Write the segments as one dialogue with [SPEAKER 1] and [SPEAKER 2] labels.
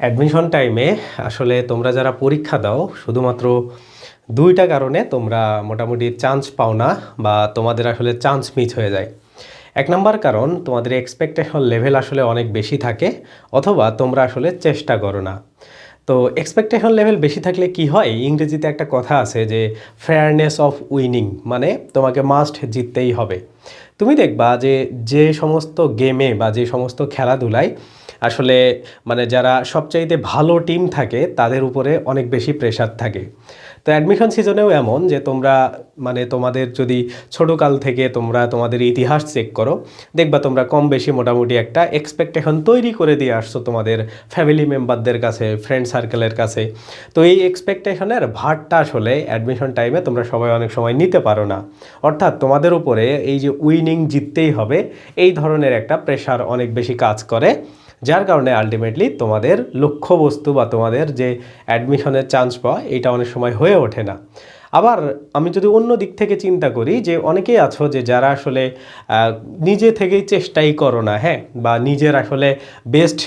[SPEAKER 1] Admission টাইমে আসলে তোমরা যারা পরীক্ষা দাও, শুধুমাত্র দুইটা কারণে তোমরা মোটামুটি চান্স পাও না বা তোমাদের আসলে চান্স মিস হয়ে যায়। এক নাম্বার কারণ, তোমাদের এক্সপেকটেশন লেভেল আসলে অনেক বেশি থাকে অথবা তোমরা আসলে চেষ্টা করো না। তো এক্সপেকটেশন লেভেল বেশি থাকলে কি হয়? ইংরেজিতে একটা কথা আছে যে ফেয়ারনেস অফ উইনিং মানে তোমাকে মাস্ট জিততেই হবে। তুমি দেখবা যে যে সমস্ত গেমে বা যে সমস্ত খেলাধুলায় আসলে মানে যারা সবচাইতে ভালো টিম থাকে, তাদের উপরে অনেক বেশি প্রেশার থাকে। তো অ্যাডমিশন সিজনেও এমন যে তোমরা মানে তোমাদের যদি ছোটোকাল থেকে তোমরা তোমাদের ইতিহাস চেক করো, দেখবা তোমরা কম বেশি মোটামুটি একটা এক্সপেকটেশন তৈরি করে দিয়ে আসছো তোমাদের ফ্যামিলি মেম্বারদের কাছে ফ্রেন্ড সার্কেলের কাছে। তো এই এক্সপেকটেশনের ভারটা আসলে অ্যাডমিশন টাইমে তোমরা সবাই অনেক সময় নিতে পারো না। অর্থাৎ তোমাদের উপরে এই যে উইনিং জিততেই হবে, এই ধরনের একটা প্রেশার অনেক বেশি কাজ করে। যার কারণে আলটিমেটলি তোমাদের লক্ষ্যবস্তু বা তোমাদের যে অ্যাডমিশনের চান্স পাওয়া, এটা অনেক সময় হয়ে ওঠে না। আবার আমি যদি অন্য দিক থেকে চিন্তা করি যে অনেকেই আছো যে যারা আসলে নিজে থেকেই চেষ্টাই করো না হ্যাঁ? বা নিজের আসলে বেস্ট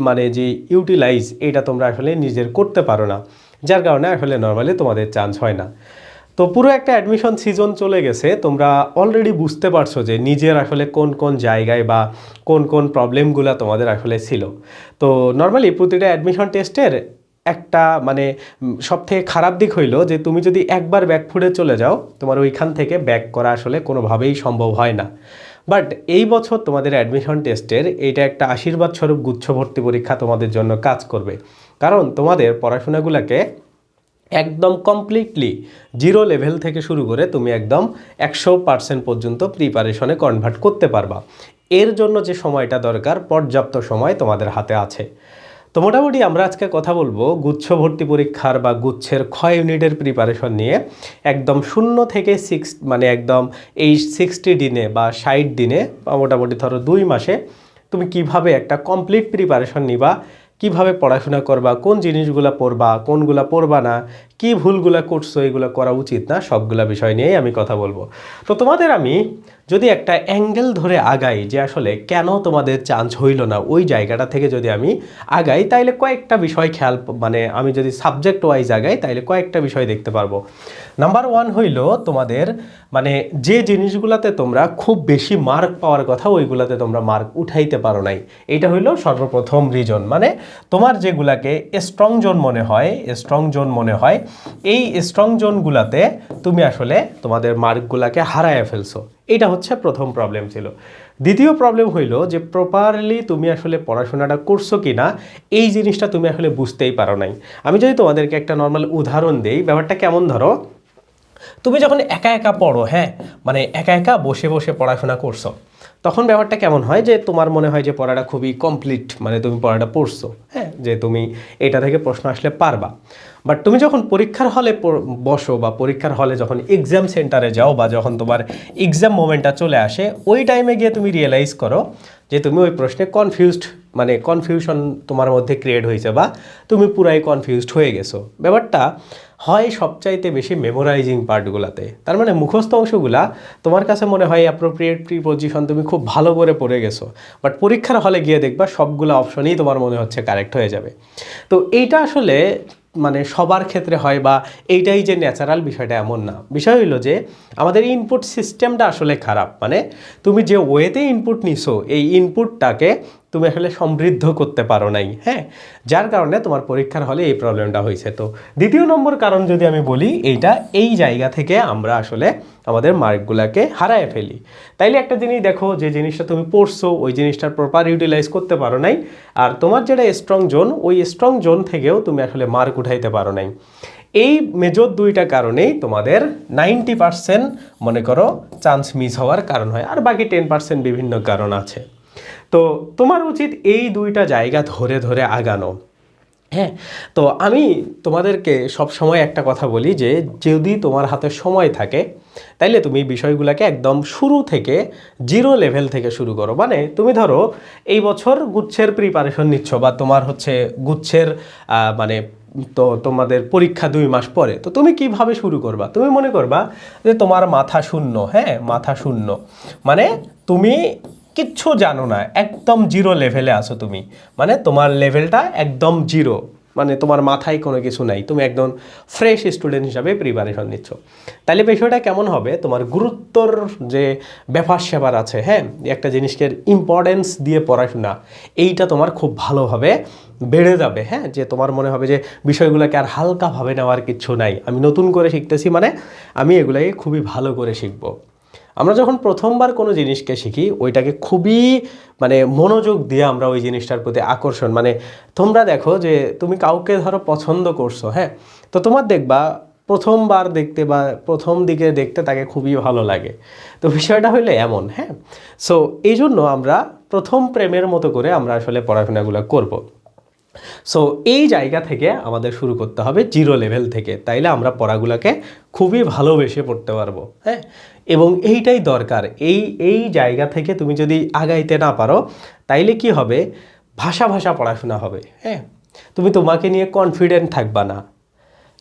[SPEAKER 1] মানে যে ইউটিলাইজ এটা তোমরা আসলে নিজের করতে পারো না। যার কারণে আসলে নর্মালি তোমাদের চান্স হয় না। তো পুরো একটা অ্যাডমিশন সিজন চলে গেছে। তোমরা অলরেডি বুঝতে পারছ যে নিজের আসলে কোন কোন জায়গায় বা কোন কোন প্রবলেমগুলো তোমাদের আসলে ছিল। তো নর্মালি প্রতিটা অ্যাডমিশন টেস্টের একটা মানে সব থেকে খারাপ দিক হইল যে তুমি যদি একবার ব্যাক ফুডে চলে যাও, তোমার ওইখান থেকে ব্যাক করা আসলে কোনোভাবেই সম্ভব হয় না। বাট এই বছর তোমাদের অ্যাডমিশন টেস্টের এটা একটা আশীর্বাদ স্বরূপ গুচ্ছ ভর্তি পরীক্ষা তোমাদের জন্য কাজ করবে। কারণ তোমাদের পড়াশোনাগুলোকে একদম কমপ্লিটলি জিরো লেভেল থেকে শুরু করে তুমি একদম একশো পার্সেন্ট পর্যন্ত প্রিপারেশনে কনভার্ট করতে পারবা। এর জন্য যে সময়টা দরকার, পর্যাপ্ত সময় তোমাদের হাতে আছে। তো মোটামুটি আমরা আজকে কথা বলব গুচ্ছ ভর্তি পরীক্ষার বা গুচ্ছের ক্ষয় ইউনিটের প্রিপারেশন নিয়ে। একদম শূন্য থেকে সিক্স মানে একদম এই সিক্সটি দিনে বা ষাট দিনে মোটামুটি ধরো দুই মাসে তুমি কীভাবে একটা কমপ্লিট প্রিপারেশন নিবা কীভাবে পড়াশোনা করবা কোন জিনিসগুলো পড়বা কোনগুলো পড়বা না কি ভুলগুলা করছ, এগুলো করা উচিত না, সবগুলা বিষয় নিয়েই আমি কথা বলব। তো তোমাদের আমি যদি একটা অ্যাঙ্গেল ধরে আগাই যে আসলে কেন তোমাদের চান্স হইল না, ওই জায়গাটা থেকে যদি আমি আগাই, তাইলে কয়েকটা বিষয় খেয়াল মানে আমি যদি সাবজেক্ট ওয়াইজ আগাই, তাইলে কয়েকটা বিষয় দেখতে পারব। নাম্বার ওয়ান হইল তোমাদের মানে যে জিনিসগুলোতে তোমরা খুব বেশি মার্ক পাওয়ার কথা, ওইগুলাতে তোমরা মার্ক উঠাইতে পারো নাই। এটা হইল সর্বপ্রথম রিজন মানে তোমার যেগুলাকে স্ট্রং জোন মনে হয় স্ট্রং জোন মনে হয় এই স্ট্রং জোনগুলাতে তুমি আসলে তোমাদের মার্কগুলাকে হারায় ফেলছো। এটা হচ্ছে প্রথম প্রবলেম ছিল। দ্বিতীয় প্রবলেম হইল যে প্রপারলি তুমি আসলে পড়াশোনাটা করছ কি না এই জিনিসটা তুমি আসলে বুঝতেই পারো নাই। আমি যদি তোমাদেরকে একটা নর্মাল উদাহরণ দেই, ব্যাপারটা কেমন ধরো? তুমি যখন একা একা পড়ো হ্যাঁ? মানে একা একা বসে বসে পড়াশোনা করছ তখন ব্যাপারটা কেমন হয় যে তোমার মনে হয় যে পড়াটা খুবই কমপ্লিট মানে তুমি পড়াটা পড়ছো হ্যাঁ? যে তুমি এটা থেকে প্রশ্ন আসলে পারবা। বাট তুমি যখন পরীক্ষার হলে বসো বা পরীক্ষার হলে যখন এক্সাম সেন্টারে যাও বা যখন তোমার এক্সাম মোমেন্টটা চলে আসে, ওই টাইমে গিয়ে তুমি রিয়েলাইজ করো যে তুমি ওই প্রশ্নে কনফিউজড মানে কনফিউশন তোমার মধ্যে ক্রিয়েট হয়েছে বা তুমি পুরাই কনফিউজড হয়ে গেছো। ব্যাপারটা হয় সবচাইতে বেশি মেমোরাইজিং পার্টগুলোতে তার মানে মুখস্থ অংশগুলা তোমার কাছে মনে হয় অ্যাপ্রোপ্রিয়েট প্রিপোজিশন তুমি খুব ভালো করে পড়ে গেছো বাট পরীক্ষার হলে গিয়ে দেখবা সবগুলো অপশনই তোমার মনে হচ্ছে কারেক্ট হয়ে যাবে। তো এইটা আসলে মানে সবার ক্ষেত্রে হয় বা এইটাই যে ন্যাচারাল বিষয়টা এমন না। বিষয় হইল যে আমাদের ইনপুট সিস্টেমটা আসলে খারাপ। মানে তুমি যে ওয়েতে ইনপুট নিছো, এই ইনপুটটাকে তুমি আসলে সমৃদ্ধ করতে পারো নাই হ্যাঁ? যার কারণে তোমার পরীক্ষার হলে এই প্রবলেমটা হয়েছে। তো দ্বিতীয় নম্বর কারণ যদি আমি বলি, এইটা এই জায়গা থেকে আমরা আসলে আমাদের মার্কগুলোকে হারায় ফেলি। তাইলে একটা জিনিস দেখো, যে জিনিসটা তুমি পড়ছো, ওই জিনিসটার প্রপার ইউটিলাইজ করতে পারো নাই, আর তোমার যেটা স্ট্রং জোন ওই স্ট্রং জোন থেকেও তুমি আসলে মার্ক উঠাইতে পারো নাই। এই মেজর দুইটা কারণেই তোমাদের নাইনটি পার্সেন্ট মনে করো চান্স মিস হওয়ার কারণ হয়, আর বাকি টেন পার্সেন্ট বিভিন্ন কারণ আছে। তো তোমার উচিত এই দুইটা জায়গা ধরে ধরে আগানো। হ্যাঁ তো আমি তোমাদেরকে সব সময় একটা কথা বলি যে, যদি তোমার হাতে সময় থাকে, তাইলে তুমি বিষয়গুলোকে একদম শুরু থেকে জিরো লেভেল থেকে শুরু করো। মানে তুমি ধরো, এই বছর গুচ্ছের প্রিপারেশন নিচ্ছ বা তোমার হচ্ছে গুচ্ছের মানে তো তোমাদের পরীক্ষা দুই মাস পরে। তো তুমি কীভাবে শুরু করবা? তুমি মনে করবা যে তোমার মাথা শূন্য হ্যাঁ মাথা শূন্য। মানে তুমি কিচ্ছু জানো না, একদম জিরো লেভেলে আছো তুমি। মানে তোমার লেভেলটা একদম জিরো মানে তোমার মাথায় কোনো কিছু নাই, তুমি একদম ফ্রেশ স্টুডেন্ট হিসাবে প্রিপারেশন নিচ্ছ। তাহলে বিষয়টা কেমন হবে? তোমার গুরুত্বর যে ব্যাপার স্যাপার আছে হ্যাঁ? একটা জিনিসকে ইম্পর্টেন্স দিয়ে পড়াশোনা, এইটা তোমার খুব ভালোভাবে বেড়ে যাবে হ্যাঁ? যে তোমার মনে হবে যে বিষয়গুলোকে আর হালকাভাবে নেওয়ার কিছু নাই। আমি নতুন করে শিখতেছি মানে আমি এগুলোকে খুবই ভালো করে শিখব। আমরা যখন প্রথমবার কোনো জিনিসকে শিখি, ওইটাকে খুবই মানে মনোযোগ দিয়ে আমরা ওই জিনিসটার প্রতি আকর্ষণ মানে তোমরা দেখো যে তুমি কাউকে ধরো পছন্দ করছ হ্যাঁ? তো তোমার দেখবা, প্রথমবার দেখতে বা প্রথম দিকে দেখতে তাকে খুবই ভালো লাগে। তো বিষয়টা হইলে এমন হ্যাঁ? সো এই জন্য আমরা প্রথম প্রেমের মতো করে আমরা আসলে পড়াশোনাগুলো করব। সো এই জায়গা থেকে আমাদের শুরু করতে হবে জিরো লেভেল থেকে, তাইলে আমরা পড়াগুলোকে খুবই ভালোবেসে পড়তে পারব হ্যাঁ? এবং এইটাই দরকার। এই এই জায়গা থেকে তুমি যদি আগাইতে না পারো, তাইলে কি হবে? ভাষা ভাষা পড়াশোনা হবে হ্যাঁ? তুমি তোমাকে নিয়ে কনফিডেন্ট থাকবা না।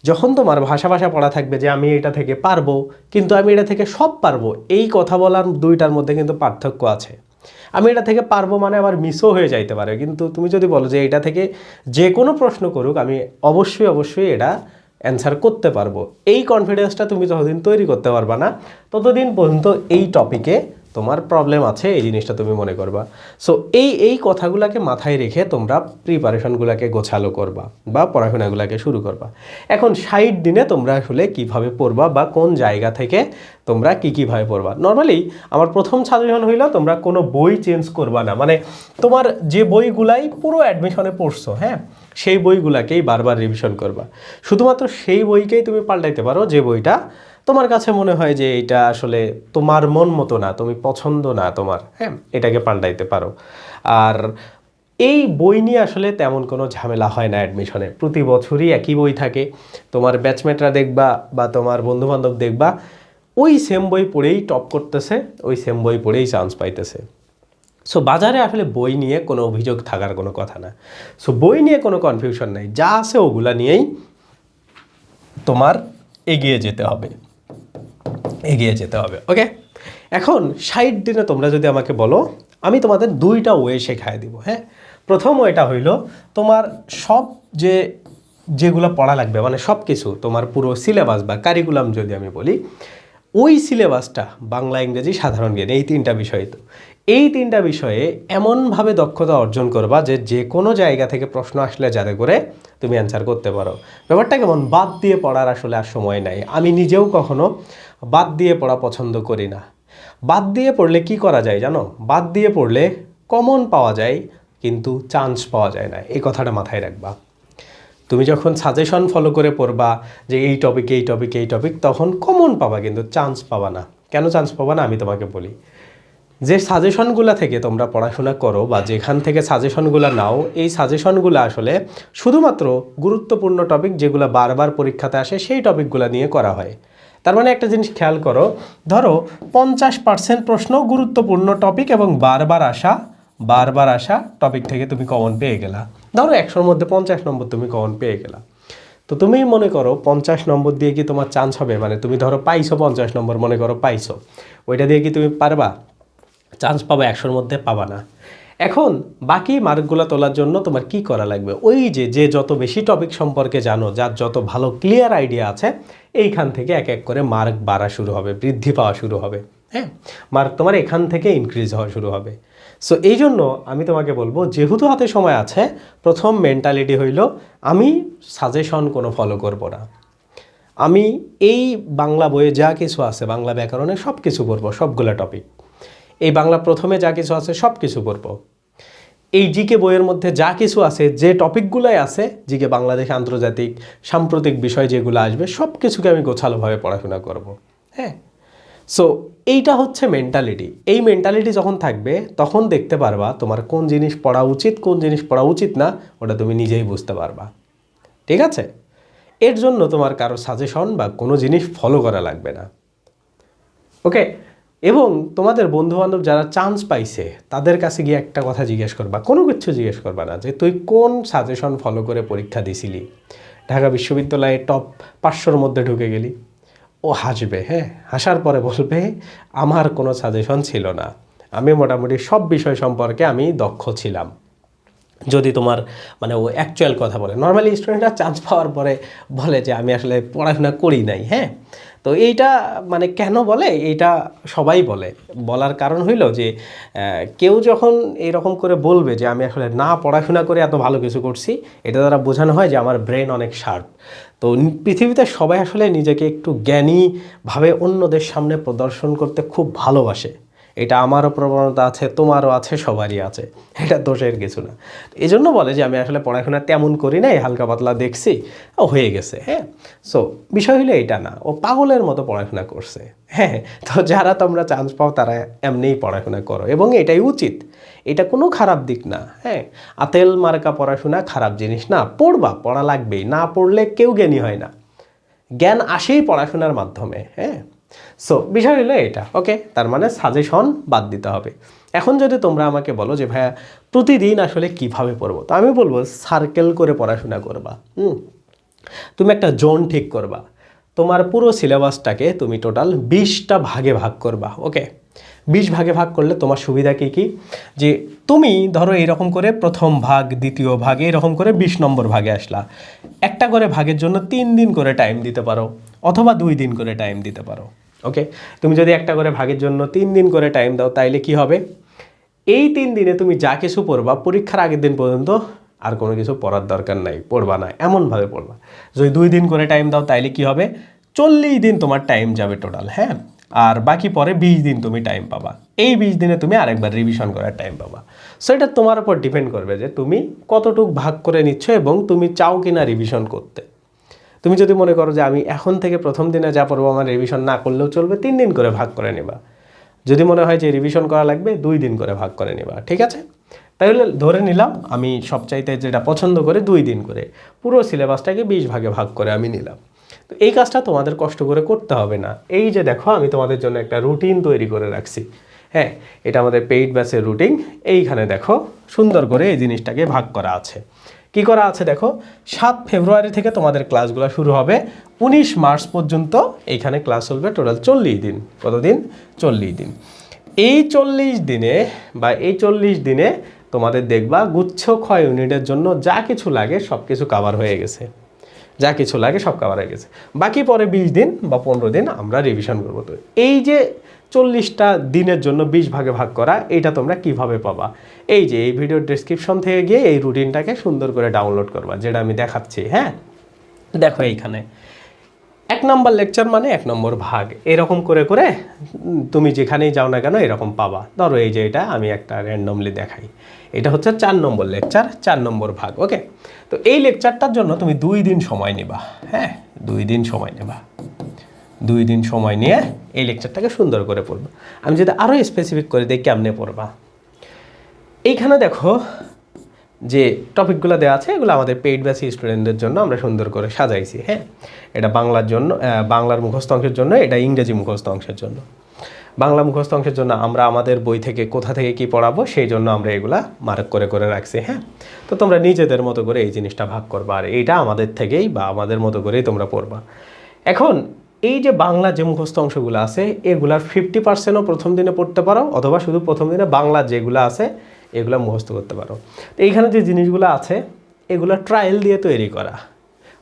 [SPEAKER 1] যখন তোমার ভাষা ভাষা পড়া থাকবে যে আমি এটা থেকে পারব, কিন্তু আমি এটা থেকে সব পারব, এই কথা বলার দুইটার মধ্যে কিন্তু পার্থক্য আছে। আমি এটা থেকে পারব মানে আমার মিসও হয়ে যাইতে পারে। কিন্তু তুমি যদি বলো যে এটা থেকে যে কোনো প্রশ্ন করুক, আমি অবশ্যই অবশ্যই এটা অ্যান্সার করতে পারব। এই কনফিডেন্সটা তুমি যতদিন তৈরি করতে পারবা না, ততদিন পর্যন্ত এই টপিকে তোমার প্রবলেম আছে, এই জিনিসটা তুমি মনে করবা। সো এই এই কথাগুলোকে মাথায় রেখে তোমরা প্রিপারেশনগুলোকে গোছালো করবা বা পড়াশোনাগুলোকে শুরু করবা। এখন ষাট দিনে তোমরা আসলে কীভাবে পড়বা বা কোন জায়গা থেকে তোমরা কী, কীভাবে পড়বা? নর্মালি আমার প্রথম সাজেশন হইল, তোমরা কোনো বই চেঞ্জ করবা না। মানে তোমার যে বইগুলাই পুরো অ্যাডমিশনে পড়ছো হ্যাঁ? সেই বইগুলাকেই বারবার রিভিশন করবা। শুধুমাত্র সেই বইকেই তুমি পাল্টাইতে পারো যে বইটা তোমার কাছে মনে হয় যে এটা আসলে তোমার মন মতো না তুমি পছন্দ না তোমার? হ্যাঁ। এটাকে পাল্টাইতে পারো। আর এই বই নিয়ে আসলে তেমন কোনো ঝামেলা হয় না অ্যাডমিশনে প্রতি বছরই একই বই থাকে। তোমার ব্যাচমেটরা দেখবা বা তোমার বন্ধুবান্ধব দেখবা ওই সেম বই পড়েই টপ করতেছে ওই সেম বই পড়েই চান্স পাইতেছে। সো বাজারে আসলে বই নিয়ে কোনো অভিযোগ থাকার কোনো কথা না। সো বই নিয়ে কোনো কনফিউশন নাই। যা আছে ওগুলা নিয়েই তোমার এগিয়ে যেতে হবে। এগিয়ে যেতে হবে ওকে এখন ষাট দিনে তোমরা যদি আমাকে বলো, আমি তোমাদের দুইটা ওয়ে শেখায় দিব হ্যাঁ? প্রথম ওয়েটা হইল তোমার সব যে, যেগুলো পড়া লাগবে মানে সব কিছু, তোমার পুরো সিলেবাস বা কারিকুলাম যদি আমি বলি, ওই সিলেবাসটা বাংলা, ইংরেজি সাধারণ জ্ঞান, এই তিনটা বিষয় তো। এই তিনটা বিষয়ে এমনভাবে দক্ষতা অর্জন করবা যে যে কোনো জায়গা থেকে প্রশ্ন আসলে যাতে করে তুমি অ্যান্সার করতে পারো। ব্যাপারটা কেমন বাদ দিয়ে পড়ার আসলে আর সময় নাই। আমি নিজেও কখনো বাদ দিয়ে পড়া পছন্দ করি না। বাদ দিয়ে পড়লে কি করা যায় জানো? বাদ দিয়ে পড়লে কমন পাওয়া যায়, কিন্তু চান্স পাওয়া যায় না। এই কথাটা মাথায় রাখবা। তুমি যখন সাজেশন ফলো করে পড়বা যে এই টপিক এই টপিক এই টপিক তখন কমন পাবা, কিন্তু চান্স পাবা না। কেন চান্স পাবা না? আমি তোমাকে বলি। যে সাজেশনগুলো থেকে তোমরা পড়াশোনা করো বা যেখান থেকে সাজেশনগুলো নাও, এই সাজেশনগুলো আসলে শুধুমাত্র গুরুত্বপূর্ণ টপিক যেগুলো বারবার পরীক্ষাতে আসে, সেই টপিকগুলো নিয়ে করা হয়। তার মানে একটা জিনিস খেয়াল করো, ধরো পঞ্চাশ পার্সেন্ট প্রশ্ন গুরুত্বপূর্ণ টপিক এবং বারবার আসা বারবার আসা টপিক থেকে তুমি কমন পেয়ে গেলা। ধরো একশোর মধ্যে পঞ্চাশ নম্বর তুমি কমন পেয়ে গেলা। তো তুমি মনে করো পঞ্চাশ নম্বর দিয়ে কি তোমার চান্স হবে? মানে তুমি ধরো পাইছো পঞ্চাশ নম্বর, মনে করো পাইছো। ওইটা দিয়ে কি তুমি পারবা? চান্স পাবা একশোর মধ্যে পাবা না। এখন বাকি মার্কগুলো তোলার জন্য তোমার কি করা লাগবে? ওই যে যে যত বেশি টপিক সম্পর্কে জানো, যার যত ভালো ক্লিয়ার আইডিয়া আছে, এইখান থেকে এক এক করে মার্ক বাড়া শুরু হবে, বৃদ্ধি পাওয়া শুরু হবে হ্যাঁ? মার্ক তোমার এখান থেকে ইনক্রিজ হওয়া শুরু হবে। সো এই জন্য আমি তোমাকে বলব, যেহেতু হাতে সময় আছে, প্রথম মেন্টালিটি হইল, আমি সাজেশন কোনো ফলো করব না। আমি এই বাংলা বইয়ে যা কিছু আছে, বাংলা ব্যাকরণে সব কিছু পড়ব সবগুলো টপিক এই বাংলা প্রথমে যা কিছু আছে, সব কিছু পড়ব। এই জিকে বইয়ের মধ্যে যা কিছু আছে, যে টপিকগুলোই আছে, জিকে বাংলাদেশ আন্তর্জাতিক সাম্প্রতিক বিষয় যেগুলো আসবে, সব কিছুকে আমি গোছালোভাবে পড়াশোনা করব। হ্যাঁ? সো এইটা হচ্ছে মেন্টালিটি এই মেন্টালিটি যখন থাকবে, তখন দেখতে পারবা তোমার কোন জিনিস পড়া উচিত, কোন জিনিস পড়া উচিত না, ওটা তুমি নিজেই বুঝতে পারবা। ঠিক আছে? এর জন্য তোমার কারও সাজেশন বা কোনো জিনিস ফলো করা লাগবে না। ওকে এবং তোমাদের বন্ধুবান্ধব যারা চান্স পাইছে, তাদের কাছে গিয়ে একটা কথা জিজ্ঞেস করবা, কোনো কিছু জিজ্ঞেস করবা না যে তুই কোন সাজেশন ফলো করে পরীক্ষা দিছিলি? ঢাকা বিশ্ববিদ্যালয়ে টপ পাঁচশোর মধ্যে ঢুকে গেলি। ও হাসবে হ্যাঁ হাসার পরে বলবে, আমার কোনো সাজেশন ছিল না। আমি মোটামুটি সব বিষয় সম্পর্কে আমি দক্ষ ছিলাম। যদি তোমার মানে ও অ্যাকচুয়াল কথা বলে। নর্মালি স্টুডেন্টরা চান্স পাওয়ার পরে বলে যে, আমি আসলে পড়াশোনা করি নাই। হ্যাঁ? তো এইটা মানে কেন বলে? এইটা সবাই বলে। বলার কারণ হইল যে কেউ যখন এরকম করে বলবে যে, আমি আসলে না পড়াশোনা করে এত ভালো কিছু করছি, এটা দ্বারা বোঝানো হয় যে, আমার ব্রেন অনেক শার্প তো পৃথিবীতে সবাই আসলে নিজেকে একটু জ্ঞানীভাবে অন্যদের সামনে প্রদর্শন করতে খুব ভালোবাসে। এটা আমারও প্রবণতা আছে, তোমারও আছে, সবারই আছে। এটা দোষের কিছু না। এই জন্য বলে যে আমি আসলে পড়াশোনা তেমন করি নাই, হালকা পাতলা দেখছি, ও হয়ে গেছে হ্যাঁ? সো বিষয় হলো এটা না। ও পাগলের মতো পড়াশোনা করছে হ্যাঁ? তো যারা তোমরা চান্স পাও, তারা এমনিই পড়াশোনা করো। এবং এটাই উচিত। এটা কোনো খারাপ দিক না হ্যাঁ? আতেল মার্কা পড়াশোনা খারাপ জিনিস না। পড়বা, পড়া লাগবেই। না পড়লে কেউ জ্ঞানী হয় না। জ্ঞান আসেই পড়াশোনার মাধ্যমে হ্যাঁ? সো বিষয় হলো এটা ওকে তার মানে সাজেশন বাদ দিতে হবে। এখন যদি তোমরা আমাকে বলো যে, ভাইয়া, প্রতিদিন আসলে কীভাবে পড়ব? তো আমি বলব সার্কেল করে পড়াশোনা করবা, হুম? তুমি একটা জোন ঠিক করবা। তোমার পুরো সিলেবাসটাকে তুমি টোটাল বিশটা ভাগে ভাগ করবা ওকে বিশ ভাগে ভাগ করলে তোমার সুবিধা কী কী? যে, তুমি ধরো এরকম করে প্রথম ভাগ, দ্বিতীয় ভাগে, এরকম করে বিশ নম্বর ভাগে আসলা। একটা করে ভাগের জন্য তিন দিন করে টাইম দিতে পারো। অথবা দুই দিন করে টাইম দিতে পারো। ওকে তুমি যদি একটা করে ভাগের জন্য তিন দিন করে টাইম দাও, তাইলে কি হবে? এই তিন দিনে তুমি যা কিছু পড়বা, পরীক্ষার আগের দিন পর্যন্ত আর কোনো কিছু পড়ার দরকার নাই। পড়বা না, এমনভাবে পড়বা। যদি দুই দিন করে টাইম দাও, তাইলে কি হবে? চল্লিশ দিন তোমার টাইম যাবে টোটাল হ্যাঁ? আর বাকি পরে বিশ দিন তুমি টাইম পাবা। এই বিশ দিনে তুমি আরেকবার রিভিশন করার টাইম পাবা। সো এটা তোমার উপর ডিপেন্ড করবে যে তুমি কতটুক ভাগ করে নিচ্ছ এবং তুমি চাও কিনা রিভিশন করতে। তুমি যদি মনে করো যে আমি এখন থেকে প্রথম দিনে যা পড়ব, আমার রিভিশন না করলেও চলবে, তিন দিন করে ভাগ করে নেবা। যদি মনে হয় যে রিভিশন করা লাগবে, দুই দিন করে ভাগ করে নেবা, ঠিক আছে? তাহলে ধরে নিলাম, আমি সবচাইতে যেটা পছন্দ করে, দুই দিন করে। পুরো সিলেবাসটাকে বিশ ভাগে ভাগ করে আমি নিলাম। তো এই কাজটা তোমাদের কষ্ট করে করতে হবে না। এই যে দেখো, আমি তোমাদের জন্য একটা রুটিন তৈরি করে রাখছি। হ্যাঁ এটা আমাদের পেইড ব্যাচের রুটিন এইখানে দেখো, সুন্দর করে এই জিনিসটাকে ভাগ করা আছে। কি করা আছে দেখো? সাত ফেব্রুয়ারি থেকে তোমাদের ক্লাসগুলো শুরু হবে। উনিশ মার্চ পর্যন্ত এইখানে ক্লাস চলবে। টোটাল চল্লিশ দিন। কতদিন? চল্লিশ দিন। এই চল্লিশ দিনে বা এই চল্লিশ দিনে তোমাদের দেখবা গুচ্ছ ক্ষয় ইউনিটের জন্য যা কিছু লাগে সব কিছু কাভার হয়ে গেছে। যা কিছু লাগে সব কাভার হয়ে গেছে। বাকি পরে বিশ দিন বা পনেরো দিন আমরা রিভিশন করব। তো এই যে চল্লিশটা দিনের জন্য বিশ ভাগে ভাগ করা এইটা তোমরা কীভাবে পাবা? এই যে, এই ভিডিওর ডেসক্রিপশন থেকে গিয়ে এই রুটিনটাকে সুন্দর করে ডাউনলোড করবা, যেটা আমি দেখাচ্ছি হ্যাঁ? দেখো এইখানে। এক নম্বর লেকচার মানে এক নম্বর ভাগ। এরকম করে করে তুমি যেখানেই যাও না কেন এরকম পাবা। ধরো এই যে এটা, আমি একটা র্যান্ডমলি দেখাই। এটা হচ্ছে চার নম্বর লেকচার চার নম্বর ভাগ ওকে তো এই লেকচারটার জন্য তুমি দুই দিন সময় নেবা হ্যাঁ? দুই দিন সময় নেবা। দুই দিন সময় নিয়ে এই লেকচারটাকে সুন্দর করে পড়বা। আমি যদি আরও স্পেসিফিক করে দিই, কেমনে পড়বা? এইখানে দেখো যে টপিকগুলো দেওয়া আছে, এগুলো আমাদের পেইড ব্যাচি স্টুডেন্টদের জন্য আমরা সুন্দর করে সাজাইছি হ্যাঁ? এটা বাংলার জন্য বাংলার মুখস্থ অংশের জন্য, এটা ইংরেজি মুখস্থ অংশের জন্য। বাংলা মুখস্থ অংশের জন্য আমরা আমাদের বই থেকে কোথা থেকে কি পড়াবো, সেই জন্য আমরা এগুলা মার্ক করে করে রাখছি হ্যাঁ? তো তোমরা নিজেদের মতো করে এই জিনিসটা ভাগ করবা, আর এইটা আমাদের থেকেই বা আমাদের মতো করেই তোমরা পড়বা। এখন এই যে বাংলা যে মুখস্থ অংশগুলো আছে, এগুলার ফিফটি পার্সেন্টও প্রথম দিনে পড়তে পারো, অথবা শুধু প্রথম দিনে বাংলা যেগুলো আছে, এগুলো মুখস্থ করতে পারো। তো এইখানে যে জিনিসগুলো আছে, এগুলো ট্রায়াল দিয়ে তৈরি করা।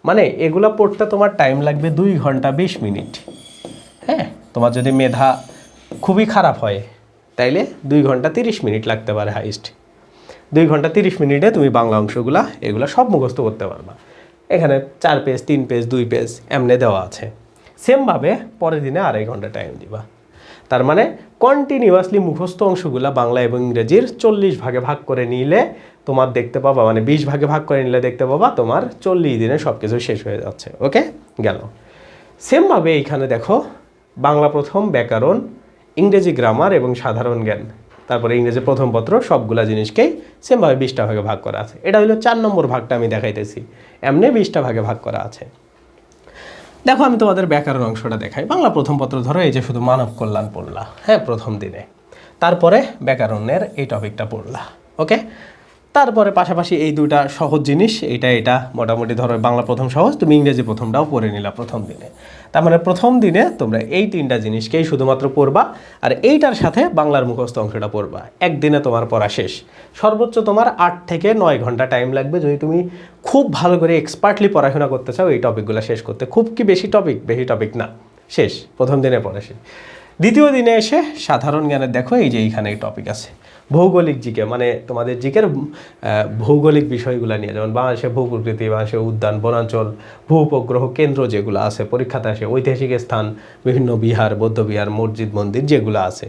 [SPEAKER 1] মানে এগুলো পড়তে তোমার টাইম লাগবে দুই ঘণ্টা বিশ মিনিট। হ্যাঁ? তোমার যদি মেধা খুবই খারাপ হয়, তাইলে দুই ঘণ্টা তিরিশ মিনিট লাগতে পারে হাইস্ট দুই ঘণ্টা তিরিশ মিনিটে তুমি বাংলা অংশগুলা, এগুলো সব মুখস্থ করতে পারবা। এখানে চার পেজ তিন পেজ দুই পেজ এমনি দেওয়া আছে। সেমভাবে পরের দিনে আড়াই ঘণ্টা টাইম দিবা। তার মানে কন্টিনিউয়াসলি মুখস্থ অংশগুলা বাংলা এবং ইংরেজির চল্লিশ ভাগে ভাগ করে নিলে তোমার দেখতে পাবা মানে বিশ ভাগে ভাগ করে নিলে দেখতে পাবা তোমার চল্লিশ দিনে সব কিছু শেষ হয়ে যাচ্ছে ওকে গেল। সেমভাবে এইখানে দেখো, বাংলা প্রথম ব্যাকরণ, ইংরেজি গ্রামার এবং সাধারণ জ্ঞান। তারপরে ইংরেজি প্রথম পত্র, সবগুলা জিনিসকেই সেমভাবে বিশটা ভাগে ভাগ করা আছে। এটা হলো চার নম্বর ভাগটা আমি দেখাইতেছি। এমনি বিশটা ভাগে ভাগ করা আছে। দেখো, আমি তোমাদের ব্যাকরণ অংশটা দেখাই। বাংলা প্রথম পত্র ধরো, এই যে শুধু মানব কল্যাণ পড়লা। হ্যাঁ প্রথম দিনে। তারপরে ব্যাকরণের এই টপিকটা পড়লা, ওকে? তারপরে পাশাপাশি এই দুটা সহজ জিনিস এটা এটা, মোটামুটি ধরো, বাংলা প্রথম সহজ, তুমি ইংরেজি প্রথমটাও পড়ে নিলা প্রথম দিনে। তার মানে প্রথম দিনে তোমরা এই তিনটা জিনিসকেই শুধুমাত্র পড়বা আর এইটার সাথে বাংলার মুখস্থ অংশটা পড়বা। একদিনে তোমার পড়া শেষ। সর্বোচ্চ তোমার আট থেকে নয় ঘণ্টা টাইম লাগবে। যদি তুমি খুব ভালো করে এক্সপার্টলি পড়াশোনা করতে চাও, এই টপিকগুলো শেষ করতে। খুব কি বেশি টপিক বেশি টপিক না। শেষ। প্রথম দিনে পড়া শেষ। দ্বিতীয় দিনে এসে সাধারণ জ্ঞানের দেখো, এই যে এইখানে টপিক আছে। ভৌগোলিক জিকে মানে তোমাদের জিকের ভৌগোলিক বিষয়গুলো নিয়ে, যেমন বাংলাদেশের ভূপ্রকৃতি, বাংলাদেশের উদ্যান, বনাঞ্চল ভূ উপগ্রহ কেন্দ্র যেগুলো আছে, পরীক্ষাতে আসে, ঐতিহাসিক স্থান, বিভিন্ন বিহার বৌদ্ধবিহার মসজিদ, মন্দির যেগুলো আছে।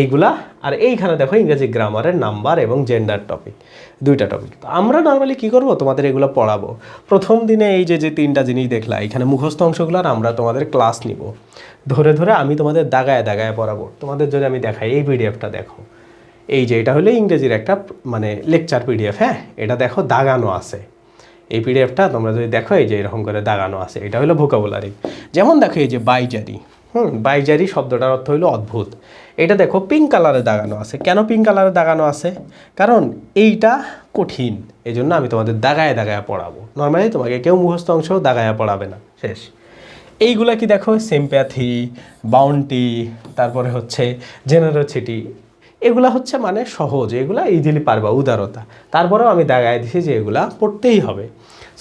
[SPEAKER 1] এইগুলা, আর এইখানে দেখো ইংরেজি গ্রামারের নাম্বার এবং জেন্ডার টপিক দুইটা টপিক তো আমরা নর্মালি কি করব? তোমাদের এগুলো পড়াবো। প্রথম দিনে এই যে যে তিনটা জিনিস দেখলা, এখানে মুখস্থ অংশগুলো আর আমরা তোমাদের ক্লাস নিব। ধরে ধরে আমি তোমাদের দাগায় দাগায় পড়াবো। তোমাদের যদি আমি দেখাই, এই পিডিএফটা দেখো। এই যে এটা হলো ইংরেজির একটা মানে লেকচার পিডিএফ হ্যাঁ? এটা দেখো দাগানো আছে। এই পিডিএফটা তোমরা যদি দেখো, এই যে এরকম করে দাগানো আছে। এটা হলো ভোকাবুলারি যেমন দেখো এই যে বাইজারি, হুম? বাইজারি শব্দটার অর্থ হলো অদ্ভুত। এটা দেখো পিঙ্ক কালারে দাগানো আছে। কেন পিঙ্ক কালারে দাগানো আছে? কারণ এইটা কঠিন। এই জন্য আমি তোমাদের দাগায় দাগায় পড়াবো। নর্মালি তোমাকে কেউ মুখস্থ অংশ দাগায় পড়াবে না। শেষ। এইগুলা কি দেখো? সিম্প্যাথি বাউন্টি তারপরে হচ্ছে জেনারোসিটি এগুলা হচ্ছে মানে সহজ, এগুলা ইজিলি পারবা উদারতা। তারপরেও আমি দাগায় দিছি যে এগুলা পড়তেই হবে।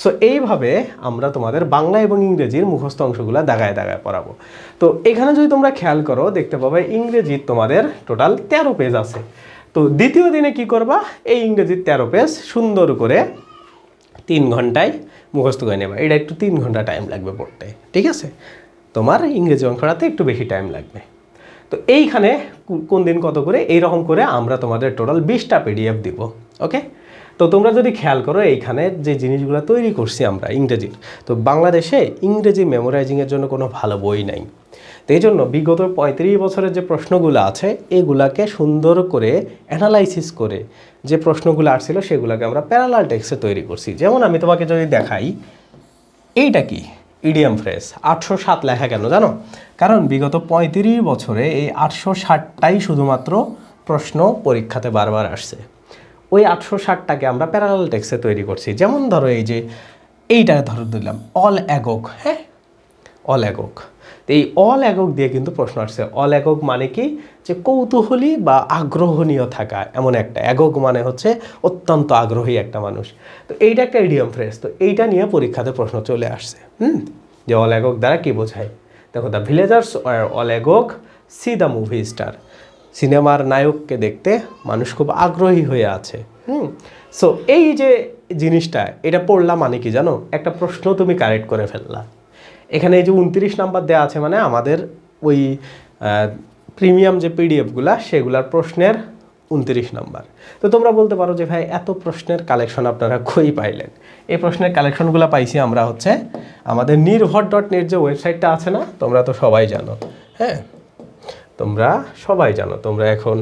[SPEAKER 1] সো এইভাবে আমরা তোমাদের বাংলা এবং ইংরেজির মুখস্থ অংশগুলো দাগায় দাগায় পড়াবো। তো, এখানে যদি তোমরা খেয়াল করো, দেখতে পাবে ইংরেজির তোমাদের টোটাল তেরো পেজ আছে। তো, দ্বিতীয় দিনে কি করবা? এই ইংরেজির তেরো পেজ সুন্দর করে তিন ঘন্টায় মুখস্থ করে নেবা। এটা একটু তিন ঘণ্টা টাইম লাগবে পড়তে, ঠিক আছে? তোমার ইংরেজি অংশটাতে একটু বেশি টাইম লাগবে। তো এইখানে কোন দিন কত করে? এইরকম করে আমরা তোমাদের টোটাল বিশটা পিডিএফ দিব ওকে তো তোমরা যদি খেয়াল করো, এইখানে যে জিনিসগুলো তৈরি করছি আমরা ইংরেজির তো বাংলাদেশে ইংরেজি মেমোরাইজিংয়ের জন্য কোনো ভালো বই নাই। তো এই জন্য বিগত পঁয়ত্রিশ বছরের যে প্রশ্নগুলো আছে, এগুলাকে সুন্দর করে অ্যানালাইসিস করে যে প্রশ্নগুলো আসছিল, সেগুলোকে আমরা প্যারালাল টেক্সে তৈরি করছি। যেমন আমি তোমাকে যদি দেখাই, এইটা কি? ইডিয়াম ফ্রেস আটশো সাত লেখা কেন জানো? কারণ বিগত পঁয়ত্রিশ বছরে এই আটশো ষাটটাই শুধুমাত্র প্রশ্ন পরীক্ষাতে বারবার আসছে। ওই আটশো ষাটটাকে আমরা প্যারালাল টেক্সে তৈরি করছি। যেমন ধরো এই যে, এইটা ধরো দিলাম অল একক হ্যাঁ? অল একক তো এই অল একক দিয়ে কিন্তু প্রশ্ন আসছে। অল একক মানে কি? যে কৌতূহলী বা আগ্রহণীয় থাকা এমন একটা। একক মানে হচ্ছে অত্যন্ত আগ্রহী একটা মানুষ। তো এইটা একটা ইডিয়াম ফ্রেস তো এইটা নিয়ে পরীক্ষাতে প্রশ্ন চলে আসছে। হুম? যে অল একক দ্বারা কী বোঝায়? দেখো দ্য ভিলেজার্স অল একক সি দ্য মুভি স্টার সিনেমার নায়ককে দেখতে মানুষ খুব আগ্রহী হয়ে আছে। হুম? সো এই যে জিনিসটা, এটা পড়লা মানে কি জানো? একটা প্রশ্ন তুমি কারেক্ট করে ফেললা। এখানে এই যে উনত্রিশ নাম্বার দেওয়া আছে মানে আমাদের ওই প্রিমিয়াম যে পিডিএফগুলা সেগুলার প্রশ্নের উনত্রিশ নাম্বার। তো তোমরা বলতে পারো যে ভাই, এত প্রশ্নের কালেকশন আপনারা কই পাইলেন? এই প্রশ্নের কালেকশনগুলো পাইছি আমরা হচ্ছে আমাদের নির্ভর ডট নেট যে ওয়েবসাইটটা আছে না, তোমরা তো সবাই জানো হ্যাঁ? তোমরা সবাই জানো, তোমরা এখন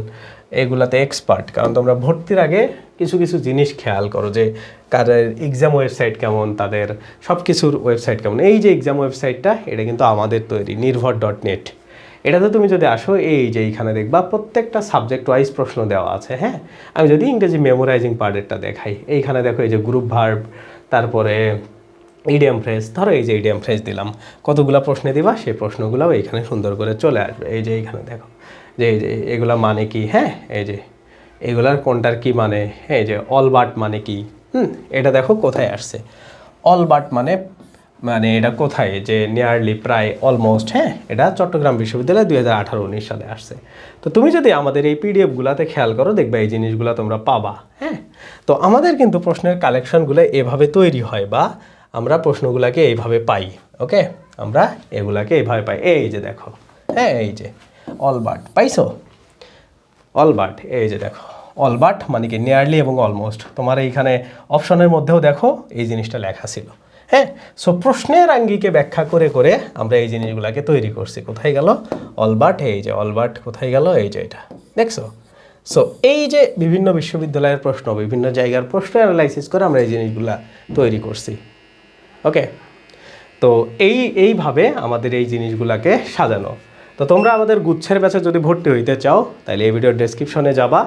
[SPEAKER 1] এগুলাতে এক্সপার্ট কারণ তোমরা ভর্তির আগে কিছু কিছু জিনিস খেয়াল করো যে কাদের এক্সাম ওয়েবসাইট কেমন, তাদের সব কিছুর ওয়েবসাইট কেমন। এই যে এক্সাম ওয়েবসাইটটা এটা কিন্তু আমাদের তৈরি নির্ভর ডট নেট এটাতে তুমি যদি আসো, এই যে এইখানে দেখবা প্রত্যেকটা সাবজেক্ট ওয়াইজ প্রশ্ন দেওয়া আছে হ্যাঁ? আমি যদি ইংরেজি মেমোরাইজিং পার্টেরটা দেখাই, এইখানে দেখো এই যে গ্রুপ ভার্ব তারপরে ইডিয়াম ফ্রেজ ধরো এই যে ইডিয়াম ফ্রেজ দিলাম। কতগুলা প্রশ্নে দিবা, সেই প্রশ্নগুলোও এইখানে সুন্দর করে চলে আসবে। এই যে এইখানে দেখো। যে এই যে এগুলা মানে কি? হ্যাঁ এই যে এগুলার কোনটার কি মানে? এই যে অল বাট মানে কি? হুম, এটা দেখো কোথায় আসছে। অল বাট মানে মানে এটা কোথায়? যে নিয়ারলি প্রায় অলমোস্ট হ্যাঁ এটা চট্টগ্রাম বিশ্ববিদ্যালয় দুই হাজার আঠারো, উনিশ সালে আসছে। তো তুমি যদি আমাদের এই পিডিএফগুলোতে খেয়াল করো, দেখবে এই জিনিসগুলো তোমরা পাবা হ্যাঁ। তো আমাদের কিন্তু প্রশ্নের কালেকশনগুলো এভাবে তৈরি হয় বা আমরা প্রশ্নগুলোকে এইভাবে পাই ওকে আমরা এগুলাকে এইভাবে পাই। এই যে দেখো হ্যাঁ এই যে। অলবার্ট পাইছো? অলবার্ট এই যে দেখো। অলবার্ট মানে কি নিয়ারলি এবং অলমোস্ট তোমার এইখানে অপশনের মধ্যেও দেখো এই জিনিসটা লেখা ছিল। হ্যাঁ? সো প্রশ্নের আঙ্গিকে ব্যাখ্যা করে করে আমরা এই জিনিসগুলোকে তৈরি করছি। কোথায় গেল? অলবার্ট এই যে অলবার্ট কোথায় গেল? এই যে এটা। দেখছ? সো এই যে বিভিন্ন বিশ্ববিদ্যালয়ের প্রশ্ন বিভিন্ন জায়গার প্রশ্ন অ্যানালাইসিস করে আমরা এই জিনিসগুলা তৈরি করছি। ওকে তো এই এইভাবে আমাদের এই জিনিসগুলোকে সাজানো। তো তোমরা আমাদের গুচ্ছের ব্যাচে যদি ভর্তি হইতে চাও তাহলে এই ভিডিওর ডেসক্রিপশনে যাবা।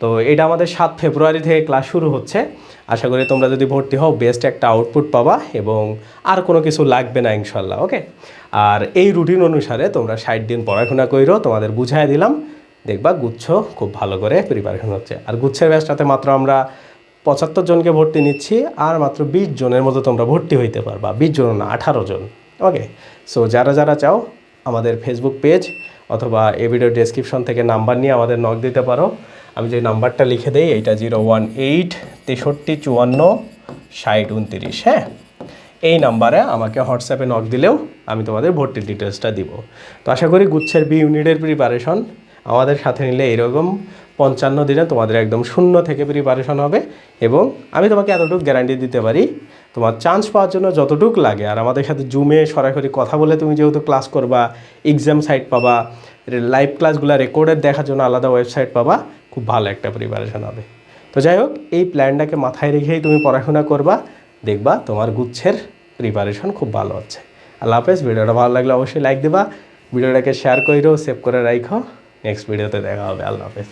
[SPEAKER 1] তো এটা আমাদের সাত ফেব্রুয়ারি থেকে ক্লাস শুরু হচ্ছে। আশা করি তোমরা যদি ভর্তি হও বেস্ট একটা আউটপুট পাবা এবং আর কোনো কিছু লাগবে না ইনশাল্লাহ ওকে আর এই রুটিন অনুসারে তোমরা ষাট দিন পড়াশোনা কইরো, তোমাদের বুঝাই দিলাম। দেখবা গুচ্ছ খুব ভালো করে প্রিপারেশন হচ্ছে। আর গুচ্ছের ব্যাচটাতে মাত্র আমরা পঁচাত্তর জনকে ভর্তি নিচ্ছি, আর মাত্র বিশ জনের মতো তোমরা ভর্তি হইতে পারবা। বিশ জন না, আঠারো জন ওকে সো যারা যারা চাও আমাদের ফেসবুক পেজ অথবা এই ভিডিও ডেসক্রিপশন থেকে নাম্বার নিয়ে আমাদের নক দিতে পারো। আমি যে নাম্বারটা লিখে দেই, এইটা জিরো ওয়ান এইট তেষট্টি, চুয়ান্ন, ষাট, উনতিরিশ হ্যাঁ? এই নাম্বারে আমাকে হোয়াটসঅ্যাপে নক দিলেও আমি তোমাদের ভর্তির ডিটেলসটা দিব। তো আশা করি গুচ্ছের বি ইউনিটের প্রিপারেশন আমাদের সাথে নিলে এরকম পঞ্চান্ন দিনে তোমাদের একদম শূন্য থেকে প্রিপারেশন হবে এবং আমি তোমাকে এতটুকু গ্যারান্টি দিতে পারি তোমার চান্স পাওয়ার জন্য যতটুকু লাগে। আর আমাদের সাথে জুমে সরাসরি কথা বলে তুমি যেহেতু ক্লাস করবা এক্সাম সাইট পাবা লাইভ ক্লাসগুলো রেকর্ডের দেখার জন্য আলাদা ওয়েবসাইট পাবা, খুব ভালো একটা প্রিপারেশন হবে। তো যাই হোক, এই প্ল্যানটাকে মাথায় রেখেই তুমি পড়াশোনা করবা, দেখবা তোমার গুচ্ছের প্রিপারেশন খুব ভালো হচ্ছে। আল্লাহ হাফেজ, ভিডিওটা ভালো লাগলে অবশ্যই লাইক দেবা, ভিডিওটাকে শেয়ার করো সেভ করে রাখো নেক্সট ভিডিওতে দেখা হবে। আল্লাহ হাফেজ।